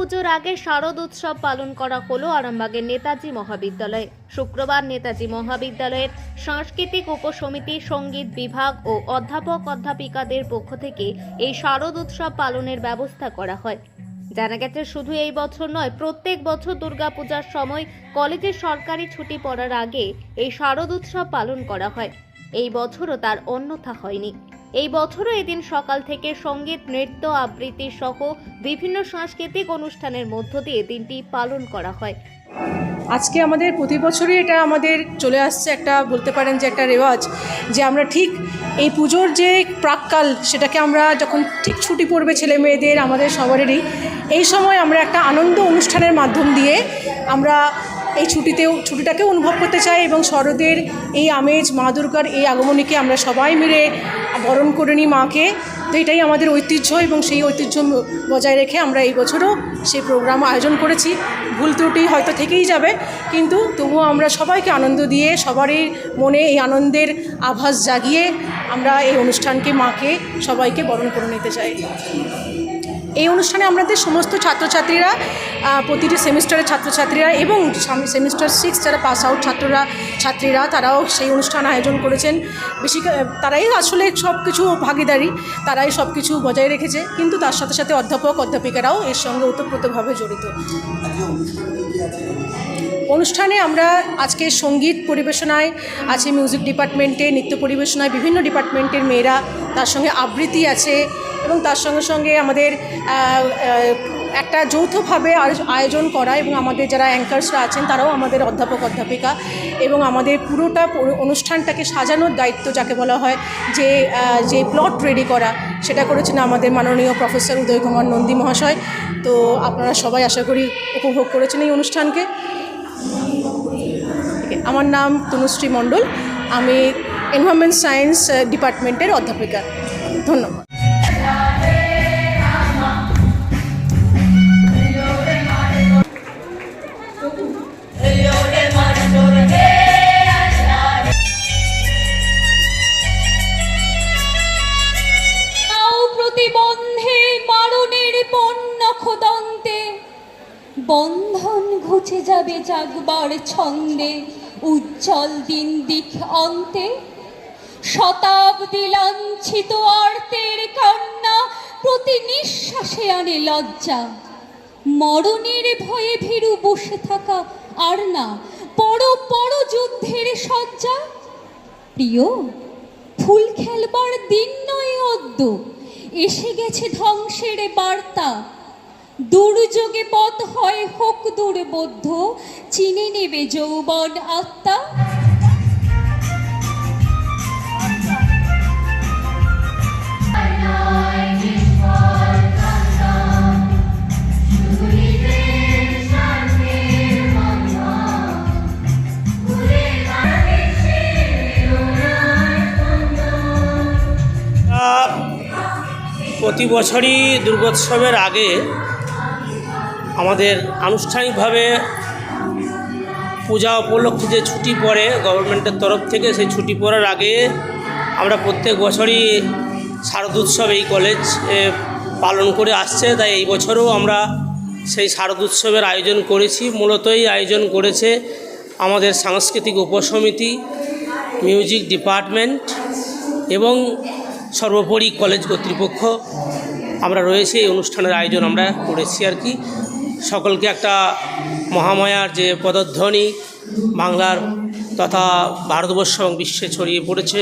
দুর্গাপুজোর আগে শারদ উৎসব পালন করা হলো আরামবাগের নেতাজি মহাবিদ্যালয়ে। শুক্রবার নেতাজি মহাবিদ্যালয়ের সাংস্কৃতিক উপসমিতি, সংগীত বিভাগ ও অধ্যাপক অধ্যাপিকাদের পক্ষ থেকে এই শারদ উৎসব পালনের ব্যবস্থা করা হয়। জানা গেছে, শুধু এই বছর নয়, প্রত্যেক বছর দুর্গাপূজার সময় কলেজের সরকারি ছুটি পড়ার আগে এই শারদ উৎসব পালন করা হয়। এই বছরও তার অন্যথা হয়নি। এই বছরও এদিন সকাল থেকে সংগীত, নৃত্য, আবৃত্তি সহ বিভিন্ন সাংস্কৃতিক অনুষ্ঠানের মধ্য দিয়ে দিনটি পালন করা হয়। আজকে আমাদের প্রতি বছরই এটা আমাদের চলে আসছে একটা বলতে পারেন যে একটা রেওয়াজ যে আমরা ঠিক এই পুজোর যে প্রাককাল সেটাকে আমরা যখন ঠিক ছুটি পড়বে ছেলে মেয়েদের, আমাদের সবারেরই, এই সময় আমরা একটা আনন্দ অনুষ্ঠানের মাধ্যম দিয়ে আমরা এই ছুটিতেও ছুটিটাকে অনুভব করতে চাই এবং শরদের এই আমেজ, মা দুর্গার এই আগমনীকে আমরা সবাই মিলে বরণ করে নিই মাকে। তো এটাই আমাদের ঐতিহ্য এবং সেই ঐতিহ্য বজায় রেখে আমরা এই বছরও সেই প্রোগ্রাম আয়োজন করেছি। ভুল ত্রুটি হয়তো থেকেই যাবে, কিন্তু তবুও আমরা সবাইকে আনন্দ দিয়ে, সবারই মনে এই আনন্দের আভাস জাগিয়ে আমরা এই অনুষ্ঠানকে মাকে সবাইকে বরণ করে নিতে চাই। এই অনুষ্ঠানে আমাদের সমস্ত ছাত্রছাত্রীরা প্রতিটি সেমিস্টারের ছাত্রছাত্রীরা এবং সেমিস্টার সিক্স যারা পাস আউট ছাত্ররা, ছাত্রীরা, তারাও সেই অনুষ্ঠান আয়োজন করেছেন। বেশি তারাই আসলে সব কিছু ভাগিদারি, তারাই সব কিছু বজায় রেখেছে। কিন্তু তার সাথে সাথে অধ্যাপক, অধ্যাপিকারাও এর সঙ্গে ওতপ্রোতভাবে জড়িত। অনুষ্ঠানে আমরা আজকে সংগীত পরিবেশনায় আছে মিউজিক ডিপার্টমেন্টে নৃত্য পরিবেশনায় বিভিন্ন ডিপার্টমেন্টের মেয়েরা তার সঙ্গে আবৃত্তি আছে এবং তার সঙ্গে সঙ্গে আমাদের একটা যৌথভাবে আয়োজন করা এবং আমাদের যারা অ্যাঙ্কার্সরা আছেন তারাও আমাদের অধ্যাপক, অধ্যাপিকা এবং আমাদের পুরোটা পুরো, অনুষ্ঠানটাকে সাজানোর দায়িত্ব যাকে বলা হয় যে যে প্লট রেডি করা, সেটা করেছেন আমাদের মাননীয় প্রফেসর উদয় কুমার নন্দী মহাশয়। তো আপনারা সবাই আশা করি উপভোগ করেছেন এই অনুষ্ঠানকে। আমার নাম তনুশ্রী মণ্ডল। আমি এনভায়রনমেন্ট সায়েন্স ডিপার্টমেন্টের অধ্যাপিকা। ধন্যবাদ। প্রতিবন্ধে পণ্য বন্ধন ঘুচে যাবে জাগবার ছন্দে। উজ্জ্বল দিন দিক অন্তে, শতাব্দী লাঞ্ছিত আর্তের কান্না, প্রতি নিঃশ্বাসে আনে লজ্জা। মরণের ভয়ে ভীরু বসে থাকা আর না বড় বড় যুদ্ধের সজ্জা প্রিয়, ফুল খেলবার দিন নয় অদ্য, এসে গেছে ধ্বংসের বার্তা। দুর্যোগে পথ হয় হোক দুর্বোধ্য চিনে নেবে যৌবন আত্মা। প্রতি বছরই দুর্গোৎসবের আগে আমাদের আনুষ্ঠানিকভাবে পূজা উপলক্ষে যে ছুটি পড়ে গভর্নমেন্টের তরফ থেকে, সেই ছুটি পড়ার আগে আমরা প্রত্যেক বছরই শারদোৎসব এই কলেজ পালন করে আসছে। তাই এই বছরও আমরা সেই শারদোৎসবের আয়োজন করেছি। মূলতই আয়োজন করেছে আমাদের সাংস্কৃতিক উপসমিতি, মিউজিক ডিপার্টমেন্ট এবং সর্বোপরি কলেজ কর্তৃপক্ষ। আমরা রয়েছে এই অনুষ্ঠানের আয়োজন আমরা করেছি আর কি। সকলকে একটা মহামায়ার যে পদধ্বনি বাংলার তথা ভারতবর্ষ এবং বিশ্বে ছড়িয়ে পড়েছে,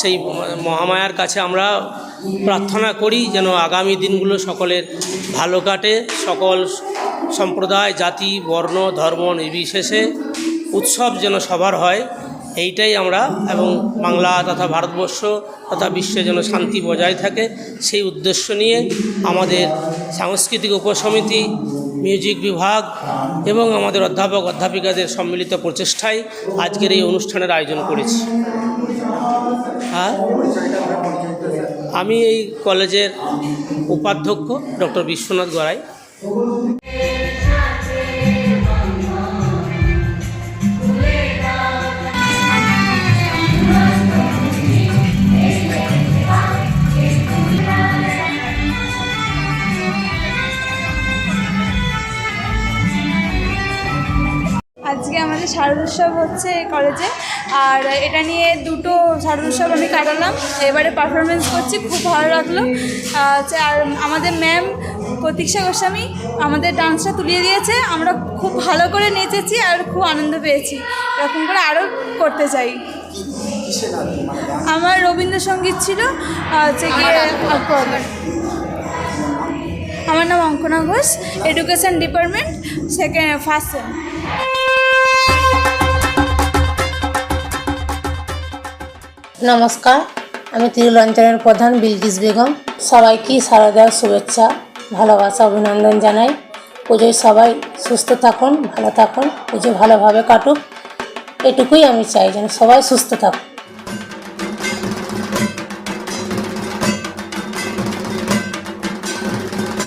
সেই মহামায়ার কাছে আমরা প্রার্থনা করি যেন আগামী দিনগুলো সকলের ভালো কাটে। সকল সম্প্রদায়, জাতি, বর্ণ, ধর্ম নির্বিশেষে উৎসব যেন সবার হয়, এইটাই আমরা এবং বাংলা তথা ভারতবর্ষ তথা বিশ্বে যেন শান্তি বজায় থাকে, সেই উদ্দেশ্য নিয়ে আমাদের সাংস্কৃতিক উপসমিতি মিউজিক বিভাগ এবং আমাদের অধ্যাপক, অধ্যাপিকাদের সম্মিলিত প্রচেষ্টায় আজকের এই অনুষ্ঠানের আয়োজন করেছি। হ্যাঁ আমি এই কলেজের উপাধ্যক্ষ ডক্টর বিশ্বনাথ গড়াই। শারদোৎসব হচ্ছে এই কলেজে আর এটা নিয়ে দুটো শারদোৎসব আমি কাটালাম। এবারে পারফরমেন্স করছি খুব ভালো লাগল। আর আমাদের ম্যাম প্রতীক্ষা গোস্বামী আমাদের ডান্সটা তুলিয়ে দিয়েছে। আমরা খুব ভালো করে নেচেছি আর খুব আনন্দ পেয়েছি। এরকম করে আরও করতে চাই। আমার রবীন্দ্রসঙ্গীত ছিল হচ্ছে গিয়ে আমার নাম Ankana. Ghosh education department second first sem নমস্কার, আমি তিরুলঞ্চনের প্রধান বিলকিস বেগম। সবাইকে শারদার শুভেচ্ছা, ভালোবাসা, অভিনন্দন জানাই। পুজোয় সবাই সুস্থ থাকুন, ভালো থাকুন, পুজো ভালোভাবে কাটুক। এটুকুই আমি চাই, যেন সবাই সুস্থ থাকুক।